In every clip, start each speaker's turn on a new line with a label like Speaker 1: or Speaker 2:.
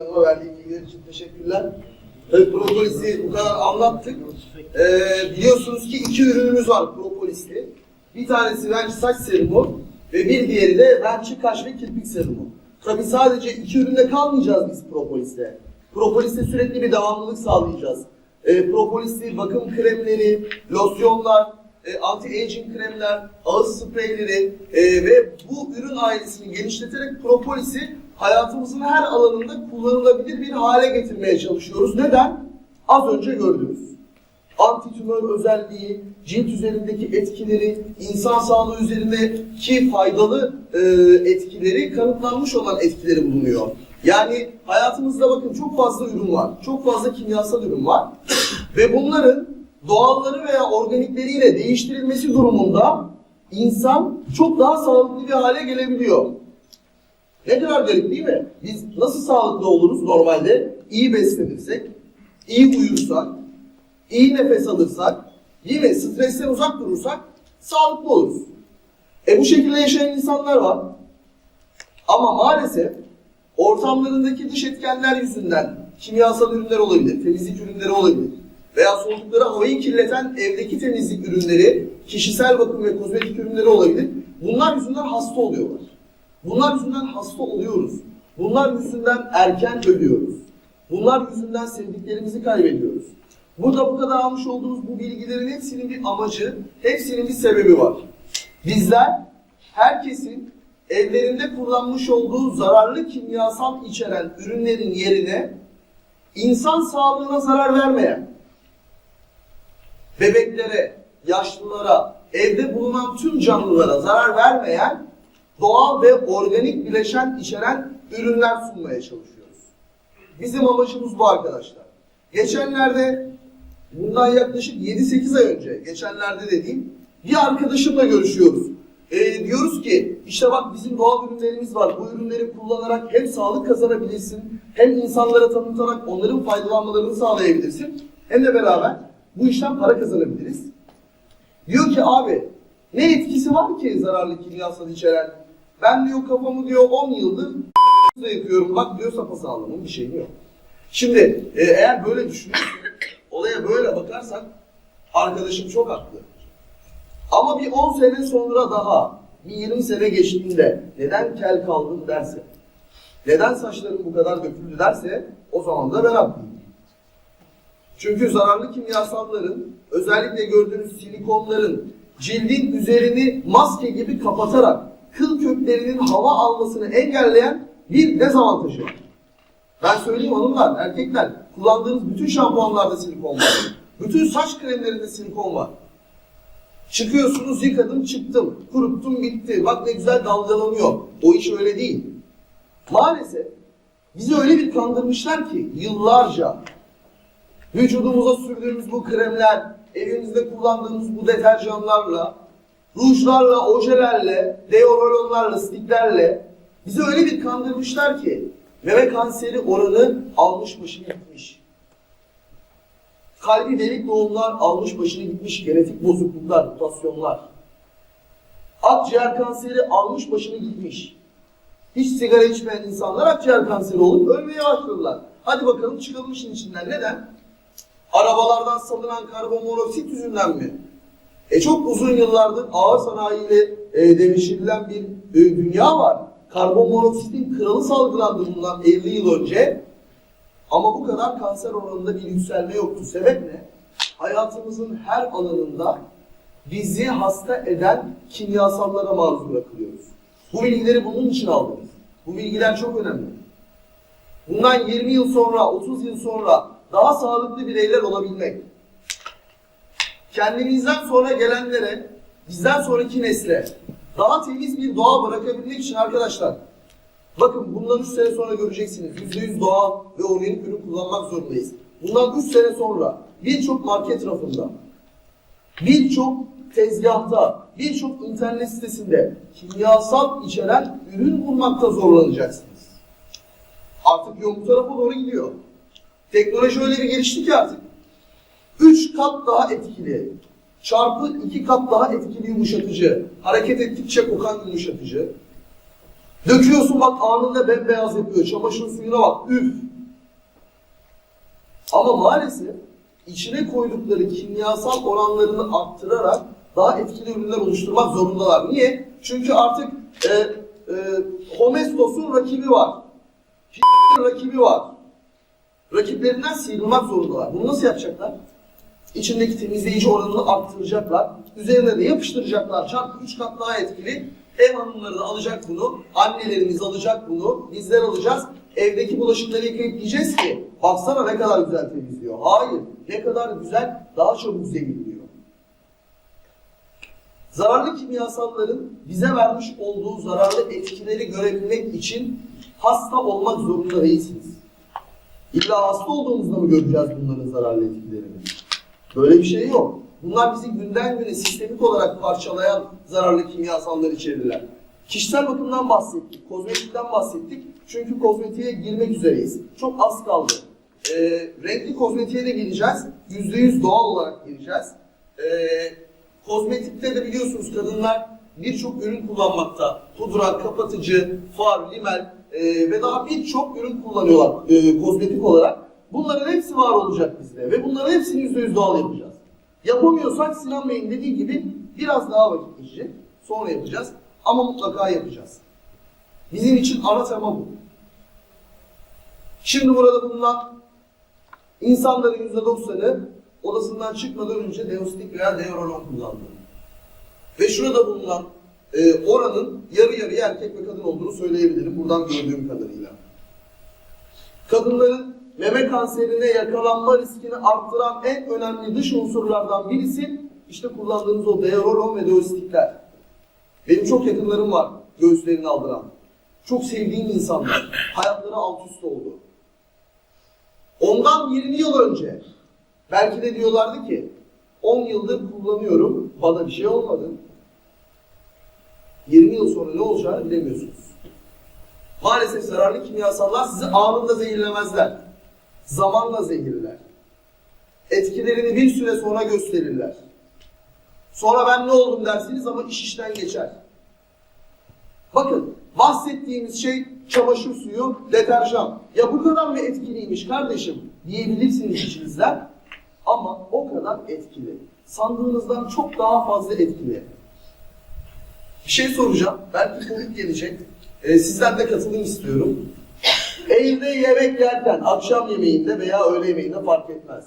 Speaker 1: Bana verdiği bilgiler için teşekkürler. Evet, propolisi bu kadar anlattık. Ee, biliyorsunuz ki iki ürünümüz var propolisli. Bir tanesi bence saç serumu ve bir diğeri de bence kaş ve kirpik serumu. Tabi sadece iki üründe kalmayacağız biz propoliste. Propoliste sürekli bir devamlılık sağlayacağız. Ee, propolisli bakım kremleri, losyonlar, e, anti-aging kremler, ağız spreyleri e, ve bu ürün ailesini genişleterek propolisi hayatımızın her alanında kullanılabilir bir hale getirmeye çalışıyoruz. Neden? Az önce gördünüz. Antitümör özelliği, cilt üzerindeki etkileri, insan sağlığı üzerindeki faydalı e, etkileri, kanıtlanmış olan etkileri bulunuyor. Yani hayatımızda bakın çok fazla ürün var, çok fazla kimyasal ürün var ve bunların doğalları veya organikleriyle değiştirilmesi durumunda insan çok daha sağlıklı bir hale gelebiliyor. Ne kadar garip değil mi? Biz nasıl sağlıklı oluruz normalde? İyi beslenirsek, iyi uyursak, iyi nefes alırsak, mi? Stresten uzak durursak sağlıklı oluruz. E bu şekilde yaşayan insanlar var. Ama maalesef ortamlarındaki dış etkenler yüzünden kimyasal ürünler olabilir, temizlik ürünleri olabilir veya soludukları havayı kirleten evdeki temizlik ürünleri, kişisel bakım ve kozmetik ürünleri olabilir. Bunlar yüzünden hasta oluyorlar. Bunlar yüzünden hasta oluyoruz. Bunlar yüzünden erken ölüyoruz. Bunlar yüzünden sevdiklerimizi kaybediyoruz. Burada bu kadar almış olduğumuz bu bilgilerin hepsinin bir amacı, hepsinin bir sebebi var. Bizler herkesin evlerinde kullanmış olduğu zararlı kimyasal içeren ürünlerin yerine insan sağlığına zarar vermeyen, bebeklere, yaşlılara, evde bulunan tüm canlılara zarar vermeyen doğal ve organik bileşen içeren ürünler sunmaya çalışıyoruz. Bizim amacımız bu arkadaşlar. Geçenlerde bundan yaklaşık 7-8 ay önce, geçenlerde dediğim bir arkadaşımla görüşüyoruz. Ee, diyoruz ki işte bak bizim doğal ürünlerimiz var. Bu ürünleri kullanarak hem sağlık kazanabilirsin, hem insanlara tanıtarak onların faydalanmalarını sağlayabilirsin. Hem de beraber bu işten para kazanabiliriz. Diyor ki abi ne etkisi var ki zararlı kimyasal içeren? Ben diyor kafamı diyor 10 yıldır da yapıyorum. Bak diyor sapasağlamın bir şeyim yok. Şimdi e, eğer böyle düşünürsek, olaya böyle bakarsak arkadaşım çok haklı. Ama bir 10 sene sonra daha, bir 20 sene geçtiğinde neden kel kaldın derse, neden saçların bu kadar döküldü derse o zaman da ben haklıyım. Çünkü zararlı kimyasalların, özellikle gördüğünüz silikonların cildin üzerini maske gibi kapatarak kıl köklerinin hava almasını engelleyen bir dezavantajı. Ben söyleyeyim hanımlar, erkekler, kullandığınız bütün şampuanlarda silikon var. Bütün saç kremlerinde silikon var. Çıkıyorsunuz yıkadım çıktım, kuruttum bitti. Bak ne güzel dalgalanıyor. O iş öyle değil. Maalesef bizi öyle bir kandırmışlar ki yıllarca vücudumuza sürdüğümüz bu kremler, evimizde kullandığımız bu deterjanlarla, rujlarla, ojelerle, deodorantlarla, stiklerle bizi öyle bir kandırmışlar ki meme kanseri oranı almış başını gitmiş. Kalbi delik doğumlar almış başını gitmiş, genetik bozukluklar, mutasyonlar. Akciğer kanseri almış başını gitmiş. Hiç sigara içmeyen insanlar akciğer kanseri olup ölmeye başladılar. Hadi bakalım çıkalım işin içinden. Neden? Arabalardan salınan karbonmonoksit yüzünden mi? E çok uzun yıllardır ağır sanayiyle e, devşirilen bir e, dünya var. Karbonmonoksitin kralı salgılandı bundan 50 yıl önce. Ama bu kadar kanser oranında bir yükselme yoktu. Sebep ne? Hayatımızın her alanında bizi hasta eden kimyasallara maruz bırakılıyoruz. Bu bilgileri bunun için aldınız. Bu bilgiler çok önemli. Bundan 20 yıl sonra, 30 yıl sonra daha sağlıklı bireyler olabilmek, kendimizden sonra gelenlere, bizden sonraki nesle daha temiz bir doğa bırakabilmek için arkadaşlar, bakın bundan 3 sene sonra göreceksiniz. %100 doğal ve organik ürün kullanmak zorundayız. Bundan 3 sene sonra birçok market rafında, birçok tezgahta, birçok internet sitesinde kimyasal içeren ürün bulmakta zorlanacaksınız. Artık yol bu tarafa doğru gidiyor. Teknoloji öyle bir gelişti ki artık. 3 kat daha etkili, çarpı 2 kat daha etkili yumuşatıcı, hareket ettikçe kokan yumuşatıcı. Döküyorsun bak anında bembeyaz yapıyor, çamaşır suyuna bak, üf. Ama maalesef içine koydukları kimyasal oranlarını arttırarak daha etkili ürünler oluşturmak zorundalar. Niye? Çünkü artık e, e, Homestos'un rakibi var. rakibi var. Rakiplerinden sıyrılmak zorundalar. Bunu nasıl yapacaklar? İçindeki temizleyici oranını arttıracaklar. Üzerine de yapıştıracaklar. Çarpı 3 kat daha etkili. Ev hanımları da alacak bunu. Annelerimiz alacak bunu. Bizler alacağız. Evdeki bulaşıkları yıkayıp diyeceğiz ki baksana ne kadar güzel temizliyor. Hayır. Ne kadar güzel daha çabuk zehirliyor. Zararlı kimyasalların bize vermiş olduğu zararlı etkileri görebilmek için hasta olmak zorunda değilsiniz. İlla hasta olduğumuzda mı göreceğiz bunların zararlı etkilerini? Böyle bir şey yok. Bunlar bizi günden güne sistemik olarak parçalayan zararlı kimyasallar içerirler. Kişisel bakımdan bahsettik, kozmetikten bahsettik. Çünkü kozmetiğe girmek üzereyiz. Çok az kaldı. Ee, renkli kozmetiğe de gireceğiz. %100 doğal olarak gireceğiz. Ee, kozmetikte de biliyorsunuz kadınlar birçok ürün kullanmakta. Pudra, kapatıcı, far, limel e, ve daha birçok ürün kullanıyorlar e, kozmetik olarak. Bunların hepsi var olacak bizde ve bunların hepsini %100 doğal yapacağız. Yapamıyorsak Sinan Bey'in dediği gibi biraz daha vakit geçecek. Sonra yapacağız ama mutlaka yapacağız. Bizim için ana tema bu. Şimdi burada bulunan insanların %90'ı odasından çıkmadan önce deostik veya deodoran kullandı. Ve şurada bulunan e, oranın yarı yarıya erkek ve kadın olduğunu söyleyebilirim buradan gördüğüm kadarıyla. Kadınların meme kanserine yakalanma riskini arttıran en önemli dış unsurlardan birisi işte kullandığınız o deodoran ve deostikler. Benim çok yakınlarım var göğüslerini aldıran. Çok sevdiğim insanlar. Hayatları alt üst oldu. Ondan 20 yıl önce belki de diyorlardı ki 10 yıldır kullanıyorum bana bir şey olmadı. 20 yıl sonra ne olacağını bilemiyorsunuz. Maalesef zararlı kimyasallar sizi anında zehirlemezler. Zamanla zehirler. Etkilerini bir süre sonra gösterirler. Sonra ben ne oldum dersiniz ama iş işten geçer. Bakın bahsettiğimiz şey çamaşır suyu, deterjan. Ya bu kadar mı etkiliymiş kardeşim diyebilirsiniz içinizden. Ama o kadar etkili. Sandığınızdan çok daha fazla etkili. Bir şey soracağım. Belki konuk gelecek. Ee, sizden de katılım istiyorum. Evde yemek yerken, akşam yemeğinde veya öğle yemeğinde fark etmez.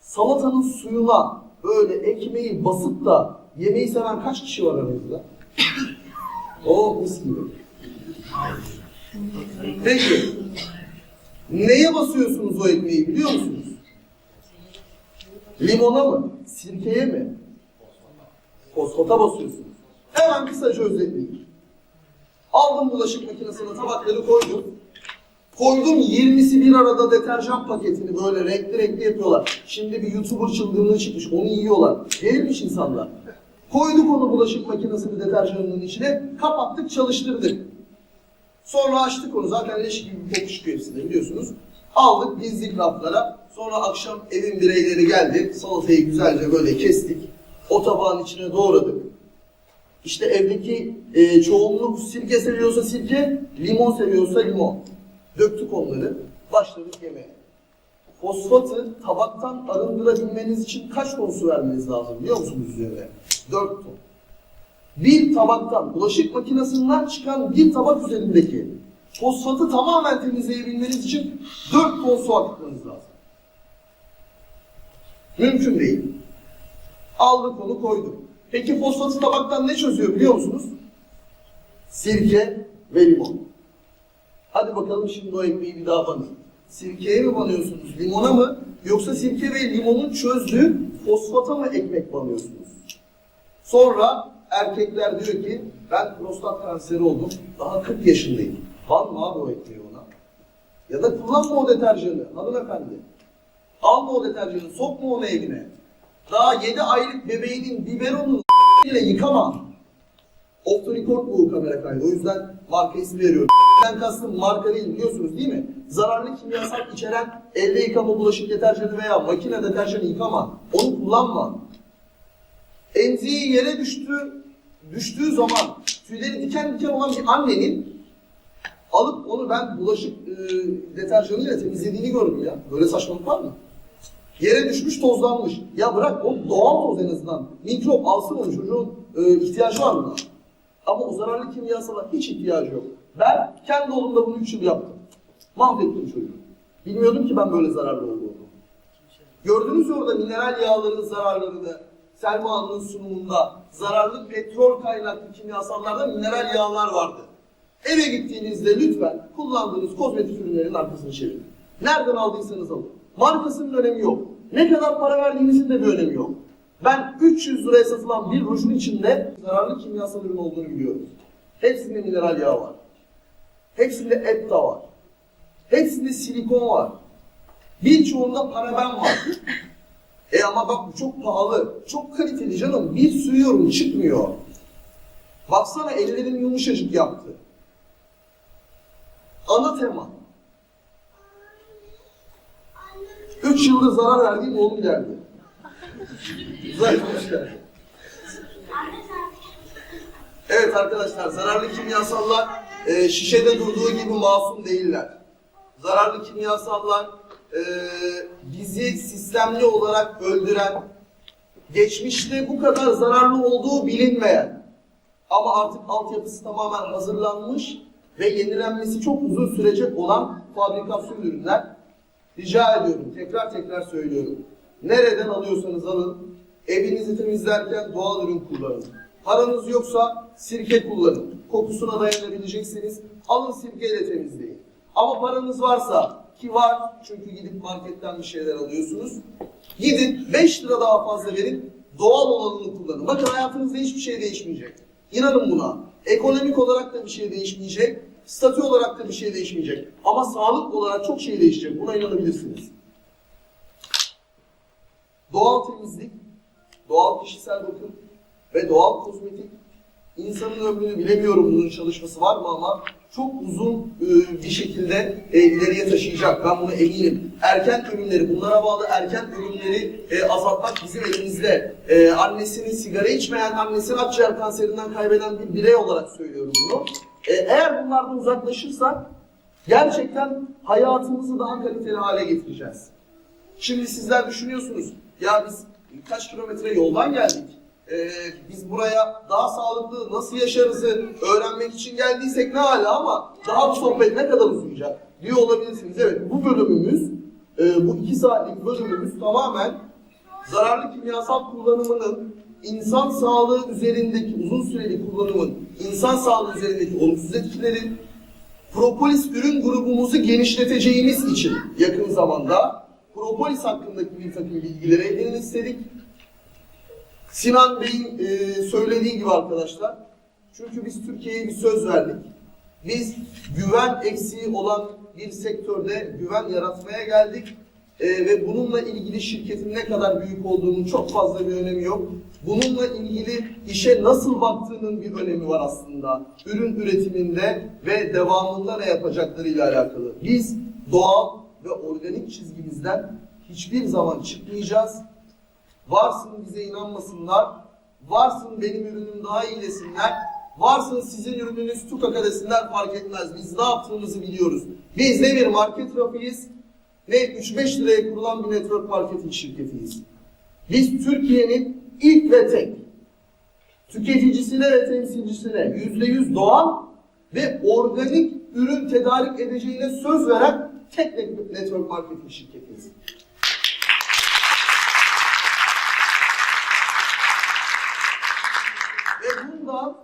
Speaker 1: Salatanın suyuna böyle ekmeği basıp da yemeği seven kaç kişi var aranızda? O mis gibi. Peki, neye basıyorsunuz o ekmeği biliyor musunuz? Limona mı? Sirkeye mi? Fosfata basıyorsunuz. Hemen kısaca özetleyeyim. Aldım bulaşık makinesine tabakları koydum. Koydum 20'si bir arada deterjan paketini böyle renkli renkli yapıyorlar. Şimdi bir YouTuber çılgınlığı çıkmış onu yiyorlar. Değilmiş insanlar. Koyduk onu bulaşık makinesini deterjanının içine, kapattık çalıştırdık. Sonra açtık onu zaten leş gibi bir koku hepsinde biliyorsunuz. Aldık dizdik raflara. Sonra akşam evin bireyleri geldi. Salatayı güzelce böyle kestik. O tabağın içine doğradık. İşte evdeki e, çoğunluk sirke seviyorsa sirke, limon seviyorsa limon. Döktük onları, başladık yemeğe. Fosfatı tabaktan arındırabilmeniz için kaç ton su vermeniz lazım biliyor musunuz üzerine? 4 ton. Bir tabaktan, bulaşık makinesinden çıkan bir tabak üzerindeki fosfatı tamamen temizleyebilmeniz için 4 ton su akıtmanız lazım. Mümkün değil. Aldık onu koyduk. Peki fosfatı tabaktan ne çözüyor biliyor musunuz? Sirke ve limon. Hadi bakalım şimdi o ekmeği bir daha banın. Sirkeye mi banıyorsunuz, limona mı? Yoksa sirke ve limonun çözdüğü fosfata mı ekmek banıyorsunuz? Sonra erkekler diyor ki ben prostat kanseri oldum. Daha 40 yaşındayım. Banma abi o ekmeği ona. Ya da kullanma o deterjanı hanımefendi. Alma o deterjanı, sokma onu evine. Daha 7 aylık bebeğinin biberonunu ile yıkama. Off the record bu kamera kaydı. O yüzden marka ismi veriyorum. Ben kastım marka değil biliyorsunuz değil mi? Zararlı kimyasal içeren elde yıkama bulaşık deterjanı veya makine deterjanı yıkama. Onu kullanma. Emziği yere düştü, düştüğü zaman tüyleri diken diken olan bir annenin alıp onu ben bulaşık e, deterjanıyla temizlediğini gördüm ya. Böyle saçmalık var mı? Yere düşmüş tozlanmış. Ya bırak o doğal toz en azından. Mikrop alsın onu çocuğun e, ihtiyacı var buna. Ama o zararlı kimyasala hiç ihtiyacı yok. Ben kendi oğlumda bunu 3 yıl yaptım. Mahvettim çocuğu. Bilmiyordum ki ben böyle zararlı olduğunu. Gördünüz ya orada mineral yağların zararlarını, Selma Hanım'ın sunumunda zararlı petrol kaynaklı kimyasallarda mineral yağlar vardı. Eve gittiğinizde lütfen kullandığınız kozmetik ürünlerin arkasını çevirin. Nereden aldıysanız alın. Markasının önemi yok. Ne kadar para verdiğinizin de bir önemi yok. Ben 300 liraya satılan bir rujun içinde zararlı kimyasal ürün olduğunu biliyorum. Hepsinde mineral yağ var. Hepsinde et de var. Hepsinde silikon var. Birçoğunda paraben var. E ama bak bu çok pahalı, çok kaliteli canım. Bir sürüyorum çıkmıyor. Baksana ellerim yumuşacık yaptı. Ana tema. Üç yıldır zarar verdiğim oğlum geldi. Geldin. Evet arkadaşlar zararlı kimyasallar e, şişede durduğu gibi masum değiller. Zararlı kimyasallar e, bizi sistemli olarak öldüren, geçmişte bu kadar zararlı olduğu bilinmeyen ama artık altyapısı tamamen hazırlanmış ve yenilenmesi çok uzun sürecek olan fabrikasyon ürünler. Rica ediyorum, tekrar tekrar söylüyorum. Nereden alıyorsanız alın, evinizi temizlerken doğal ürün kullanın. Paranız yoksa sirke kullanın. Kokusuna dayanabileceksiniz. Alın sirkeyle temizleyin. Ama paranız varsa ki var çünkü gidip marketten bir şeyler alıyorsunuz. Gidin 5 lira daha fazla verin doğal olanını kullanın. Bakın hayatınızda hiçbir şey değişmeyecek. İnanın buna. Ekonomik olarak da bir şey değişmeyecek. Statü olarak da bir şey değişmeyecek. Ama sağlık olarak çok şey değişecek. Buna inanabilirsiniz. Doğal temizlik, doğal kişisel bakım ve doğal kozmetik insanın ömrünü bilemiyorum bunun çalışması var mı ama çok uzun e, bir şekilde e, ileriye taşıyacak. Ben buna eminim. Erken ölümleri, bunlara bağlı erken ölümleri e, azaltmak bizim elimizde. Annesinin sigara içmeyen, annesini akciğer kanserinden kaybeden bir birey olarak söylüyorum bunu. Eğer bunlardan uzaklaşırsak gerçekten hayatımızı daha kaliteli hale getireceğiz. Şimdi sizler düşünüyorsunuz, ya biz kaç kilometre yoldan geldik. Ee, biz buraya daha sağlıklı nasıl yaşarızı öğrenmek için geldiysek ne hala ama daha bu sohbet ne kadar uzayacak diyor olabilirsiniz. Evet bu bölümümüz, e, bu iki saatlik bölümümüz tamamen zararlı kimyasal kullanımının insan sağlığı üzerindeki uzun süreli kullanımın insan sağlığı üzerindeki olumsuz etkileri, propolis ürün grubumuzu genişleteceğimiz için yakın zamanda propolis hakkındaki bir takım bilgileri edinin istedik. Sinan Bey'in e, söylediği gibi arkadaşlar, çünkü biz Türkiye'ye bir söz verdik. Biz güven eksiği olan bir sektörde güven yaratmaya geldik. E, ve bununla ilgili şirketin ne kadar büyük olduğunun çok fazla bir önemi yok. Bununla ilgili işe nasıl baktığının bir önemi var aslında. Ürün üretiminde ve devamında ne yapacaklarıyla alakalı. Biz doğal ve organik çizgimizden hiçbir zaman çıkmayacağız. Varsın bize inanmasınlar. Varsın benim ürünüm daha iyi desinler. Varsın sizin ürününüz tukaka desinler fark etmez. Biz ne yaptığımızı biliyoruz. Biz ne bir market rafiyiz ne 3-5 liraya kurulan bir network marketing şirketiyiz. Biz Türkiye'nin ilk ve tek tüketicisine ve temsilcisine %100 doğal ve organik ürün tedarik edeceğine söz veren tek network marketing şirketiyiz. Ve bundan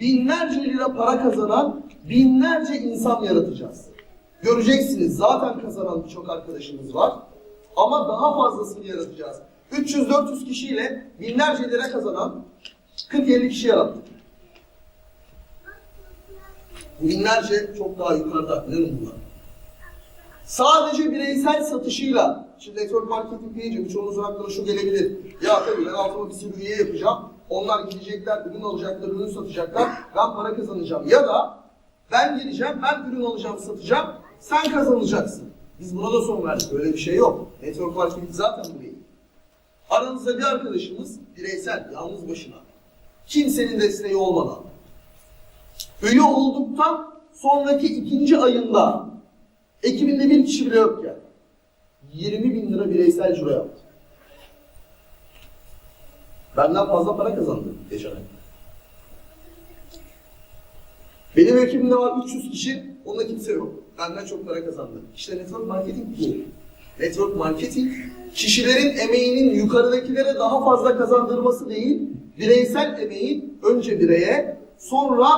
Speaker 1: binlerce lira para kazanan binlerce insan yaratacağız. Göreceksiniz zaten kazanan birçok arkadaşımız var. Ama daha fazlasını yaratacağız. 300-400 kişiyle binlerce lira kazanan 40-50 kişi yarattık. Binlerce çok daha yukarıda. İnanın buna. Sadece bireysel satışıyla, şimdi network marketing deyince birçoğunuzun aklına şu gelebilir. Ya tabii ben altıma bir sürü üye yapacağım. Onlar gidecekler, ürün alacaklar, ürün satacaklar. Ben para kazanacağım. Ya da ben geleceğim, ben ürün alacağım, satacağım. Sen kazanacaksın. Biz buna da son verdik. Öyle bir şey yok. Network marketing zaten bu değil. Aranızda bir arkadaşımız bireysel, yalnız başına. Kimsenin desteği olmadan. Üye olduktan sonraki ikinci ayında ekibinde bir kişi bile yokken 20 bin lira bireysel ciro yaptı. Benden fazla para kazandı geçen ay. Benim ekibimde var 300 kişi, onda kimse yok. Benden çok para kazandı. İşte network marketing bu. Network marketing, kişilerin emeğinin yukarıdakilere daha fazla kazandırması değil, bireysel emeğin önce bireye, sonra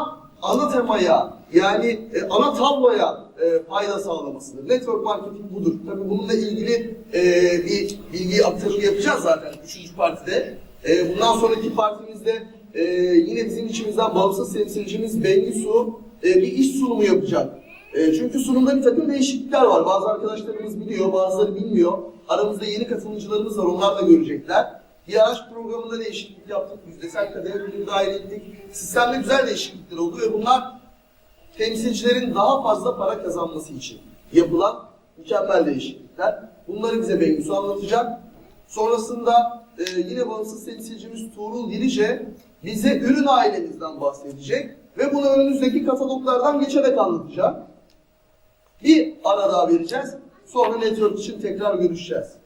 Speaker 1: ana temaya, yani e, ana tabloya e, fayda sağlamasıdır. Network marketing budur. Tabii bununla ilgili e, bir bilgi aktarımı yapacağız zaten 3. partide. E, bundan sonraki partimizde e, yine bizim içimizden bağımsız temsilcimiz Bengisu e, bir iş sunumu yapacak. E, çünkü sunumda bir takım değişiklikler var. Bazı arkadaşlarımız biliyor, bazıları bilmiyor. Aramızda yeni katılımcılarımız var, onlar da görecekler. Bir araç programında değişiklik yaptık, yüzdesel kademe bölümü dahil ettik. Sistemde güzel değişiklikler oldu ve bunlar temsilcilerin daha fazla para kazanması için yapılan mükemmel değişiklikler. Bunları bize Bengisu anlatacak. Sonrasında e, yine bağımsız temsilcimiz Tuğrul Dirice bize ürün ailemizden bahsedecek ve bunu önümüzdeki kataloglardan geçerek anlatacak. Bir ara daha vereceğiz. Sonra network için tekrar görüşeceğiz.